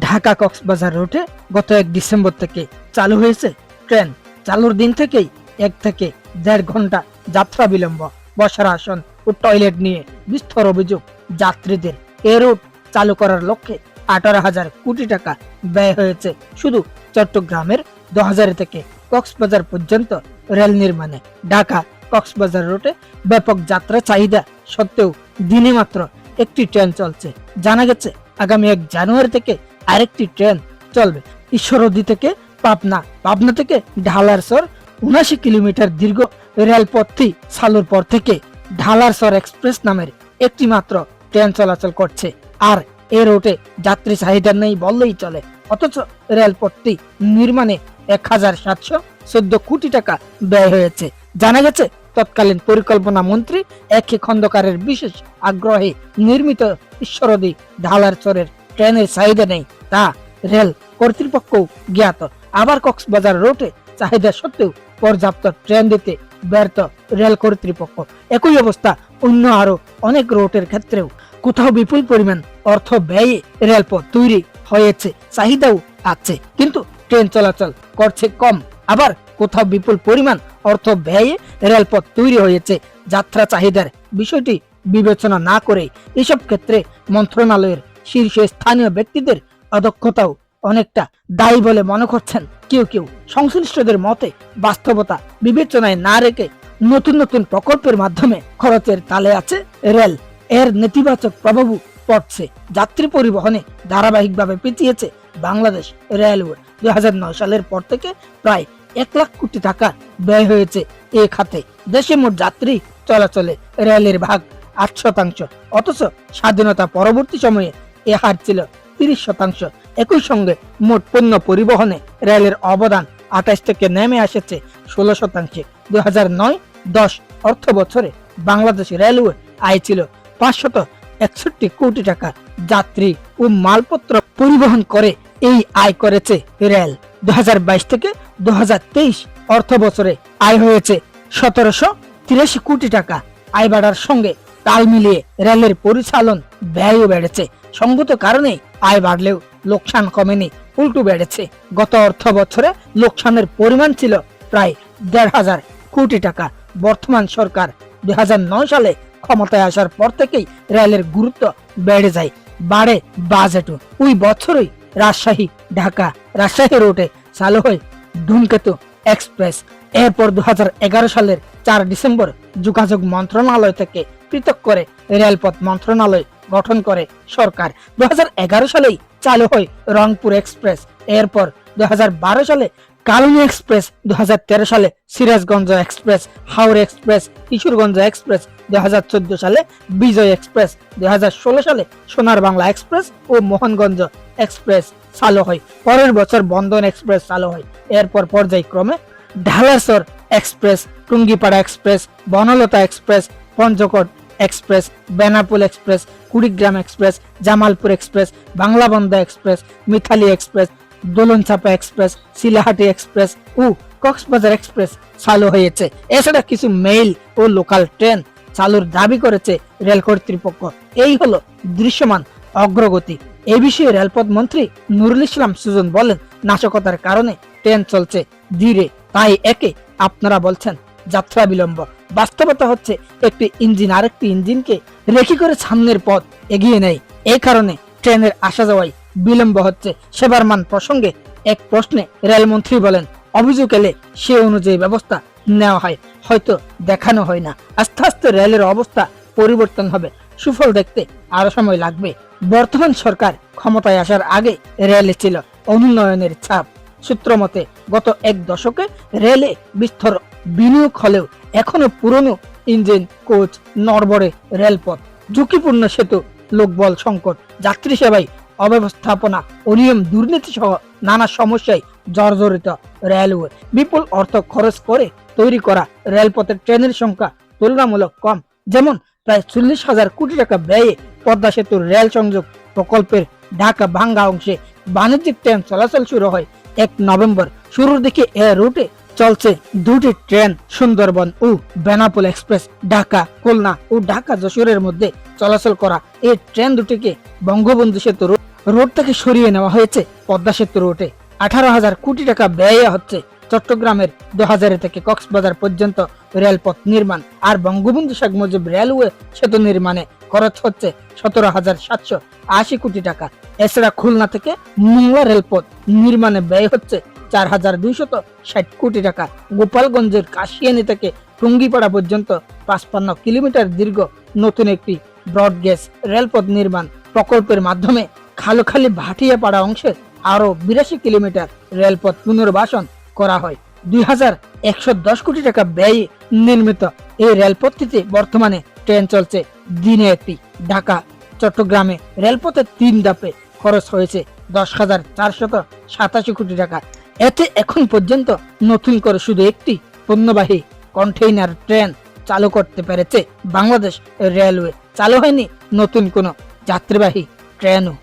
ঢাকা কক্সবাজার রুটে গত এক ডিসেম্বর থেকে চালু হয়েছে ট্রেন। চালুর দিন থেকেই এক থেকে দেড় ঘণ্টা যাত্রা বিলম্ব, বসার আসন ও টয়লেট নিয়ে বিস্তর অভিযোগ যাত্রীদের। এ রুট চালু করার লক্ষ্যে আঠারো হাজার কোটি টাকা ব্যয় হয়েছে শুধু চট্টগ্রামের দশ থেকে কক্সবাজার পর্যন্ত রেল নির্মাণে। ঢাকা কক্সবাজার রুটে ব্যাপক যাত্রা চাহিদা সত্ত্বেও দিনে মাত্র একটি ট্রেন চলছে। জানা গেছে, আগামী এক জানুয়ারি থেকে আরেকটি ট্রেন চলবে। ঈশ্বরদী থেকে পাবনা পাবনা থেকে ঢালারসর উনাশি কিলোমিটার দীর্ঘ রেলপথটি চালুর পর থেকে ঢালারসর এক্সপ্রেস নামের একটি মাত্র ট্রেন চলাচল করছে। আর এ রুটে যাত্রী চাহিদা নেই বললেই চলে। অথচ রেলপথটি নির্মাণে এক হাজার সাতশো চোদ্দ কোটি টাকা ব্যয় হয়েছে। জানা গেছে, তৎকালীন পরিকল্পনা মন্ত্রী একে খন্দকারের বিশেষ আগ্রহে নির্মিত ঈশ্বরদী ঢালার চরের ট্রেনের চাহিদা নেই। তা রেল কর্তৃপক্ষ জ্ঞাত। আবার কক্সবাজার রুটে চাহিদা সত্ত্বেও পর্যাপ্ত ট্রেন দিতে ব্যর্থ রেল কর্তৃপক্ষ। একই অবস্থা, অন্য আরও অনেক রুটের ক্ষেত্রেও। কোথাও বিপুল পরিমাণ অর্থ ব্যয়ে রেলপথ তৈরি হয়েছে, চাহিদাও আছে। কিন্তু ট্রেন চলাচল করছে কম। আবার কোথাও বিপুল পরিমাণ অর্থ ব্যয়ে রেলপথ তৈরি হয়েছে, যাত্রা চাহিদার বিষয়টি বিবেচনা না করে। এসব ক্ষেত্রে মন্ত্রণালয়ের শীর্ষ স্থানীয় ব্যক্তিদের অদক্ষতাও অনেকটা দায়ী বলে মনে করছেন কেউ কেউ। সংশ্লিষ্টদের মতে, বাস্তবতা বিবেচনায় না রেখে নতুন নতুন প্রকল্পের মাধ্যমে খরচের তালে আছে রেল। এর নেতিবাচক প্রভাবও পড়ছে। যাত্রী পরিবহনে ধারাবাহিকভাবে পিছিয়েছে বাংলাদেশ রেলওয়ে। দুই হাজার নয় সালের পর থেকে প্রায় এক লাখ কোটি টাকা ব্যয় হয়েছে এ খাতে। দেশে মোট যাত্রী চলাচলে রেলের ভাগ আট শতাংশ। অথচ স্বাধীনতা পরবর্তী সময়ে এ হার ছিল তিরিশ শতাংশ। একই সঙ্গে মোট পণ্য পরিবহনে রেলের অবদান আঠাশ থেকে নেমে এসেছে ষোলো শতাংশে। দুই হাজার নয় দশ অর্থ বছরে বাংলাদেশ রেলওয়ে আয় ছিল পাঁচশত একষট্টি কোটি টাকা। যাত্রী ও মালপত্র পরিবহন করে এই আয় করেছে রেল। দু হাজার বাইশ থেকে দু হাজার তেইশ অর্থ বছরে আয় হয়েছে সতেরোশো তিরাশি কোটি টাকা। আয় বাড়ার সঙ্গে তাল মিলিয়ে রেলের পরিচালন ব্যয়ও বেড়েছে। সঙ্গত কারণে আয় বাড়লেও লোকসান কমেনি, উল্টো বেড়েছে। গত অর্থ বছরে লোকসানের পরিমাণ ছিল প্রায় দেড় হাজার কোটি টাকা। বর্তমান সরকার দুই সালে ক্ষমতায় আসার পর থেকেই রেলের গুরুত্ব বেড়ে যায়, বাড়ে বাজেটও। ওই বছরই রাজশাহী, ঢাকা, রাজশাহী রুটে চালু হয় ধূমকেতু এক্সপ্রেস। এরপর দুই হাজার এগারো সালের চার ডিসেম্বর যোগাযোগ মন্ত্রণালয় থেকে পৃথক করে রেলপথ মন্ত্রণালয় গঠন করে সরকার। দু সালেই চালু হয় রংপুর এক্সপ্রেস। এরপর দু সালে কালনী এক্সপ্রেস দু সালে Sirajganj express, Haor express, Kishoreganj express দু সালে বিজয় এক্সপ্রেস দুই হাজার ষোলো সালে সোনার বাংলা এক্সপ্রেস ও মোহনগঞ্জ এক্সপ্রেস চালু হয়। পরের বছর বন্ধন এক্সপ্রেস চালু হয়। এরপর পর্যায়ক্রমে Dhalarchar express, Tungipara express, Banalata express, Panchakot express Benapole express, Kurigram express, Jamalpur express, Banglabandha express Mitali express Dolonchapa express, Chilahati express ও কক্সবাজার এক্সপ্রেস চালু হয়েছে। এছাড়া কিছু মেইল ও লোকাল ট্রেন চালুর দাবি করেছে রেল কর্তৃপক্ষ এই হলো দৃশ্যমান অগ্রগতি। এই বিষয়ে রেলপথ মন্ত্রী নুরুল ইসলাম সুজন বলেন, নাশকতার কারণে ট্রেন চলছে ধীরে, তাই একে আপনারা বলছেন যাত্রা বিলম্ব। বাস্তবতা হচ্ছে একটি ইঞ্জিন, আরেকটি ইঞ্জিনকে রেখে করে সামনের পথ এগিয়ে নেয়। এই কারণে ট্রেনের আসা যাওয়ায় বিলম্ব হচ্ছে। সেবার মান প্রসঙ্গে এক প্রশ্নে রেলমন্ত্রী বলেন, অভিযোগ এলে সে অনুযায়ী ব্যবস্থা নেওয়া হয়। হয়তো দেখানো হয় না। আস্তে আস্তে রেলের অবস্থা পরিবর্তন হবে। সুফল দেখতে আরও সময় লাগবে। বর্তমান সরকার ক্ষমতায় আসার আগে রেলে ছিল অনুন্নয়নের ছাপ। সূত্র মতে, গত এক দশকে রেলে বিস্তর বিনিয়োগ হলেও এখনও পুরনো ইঞ্জিন কোচ নড়বড়ে রেলপথ। ঝুঁকিপূর্ণ সেতু, লোকবল সংকট, যাত্রী সেবায় অব্যবস্থাপনা অনিয়ম দুর্নীতি সহ নানা সমস্যায় জর্জরিত রেলওয়ে। বিপুল অর্থ খরচ করে তৈরি করা রেলপথের ট্রেনের সংখ্যা তুলনামূলক কম, যেমন প্রায় চল্লিশ হাজার কোটি টাকা ব্যয়ে পদ্মা সেতুর রেল সংযোগ প্রকল্পের ঢাকা ভাঙ্গা অংশে বাণিজ্যিক ট্রেন চলাচল শুরু হয় এক নভেম্বর। শুরুর দিকে এ রুটে চলছে দুটি ট্রেন, সুন্দরবন ও বেনাপোল এক্সপ্রেস, ঢাকা, খুলনা ও ঢাকা যশোরের মধ্যে চলাচল করা। এই ট্রেন দুটিকে বঙ্গবন্ধু সেতু রোড থেকে সরিয়ে নেওয়া হয়েছে পদ্মা সেতু রোডে। আঠারো হাজার কোটি টাকা ব্যয় হচ্ছে চট্টগ্রামের দোহাজারি থেকে কক্সবাজার পর্যন্ত রেলপথ নির্মাণ। আর বঙ্গবন্ধু শেখ মুজিব রেলওয়ে সেতু নির্মাণে খরচ হচ্ছে সতেরো হাজার সাতশো আশি কোটি টাকা। এছাড়া খুলনা থেকে মোংলা রেলপথ নির্মাণে ব্যয় হচ্ছে চার হাজার দুইশত ষাট কোটি টাকা। গোপালগঞ্জের কাশিয়ানি থেকে টুঙ্গিপাড়া পর্যন্ত পাঁচপান্ন কিলোমিটার দীর্ঘ নতুন একটি ব্রডগেজ রেলপথ নির্মাণ প্রকল্পের মাধ্যমে খালখালি ভাটিয়াপাড়া অংশে আরও বিরাশি কিলোমিটার রেলপথ পুনর্বাসন করা হয়। দুই হাজার একশো দশ কোটি টাকা ব্যয়ে নির্মিত এই রেলপথটিতে বর্তমানে ট্রেন চলছে দিনে একটি। ঢাকা, চট্টগ্রামে রেলপথের তিন ধাপে খরচ হয়েছে দশ হাজার চারশত সাতাশি কোটি টাকা। এতে এখন পর্যন্ত নতুন করে শুধু একটি পণ্যবাহী কন্টেইনার ট্রেন চালু করতে পেরেছে বাংলাদেশ রেলওয়ে। চালু হয়নি নতুন কোনো যাত্রীবাহী ট্রেনও।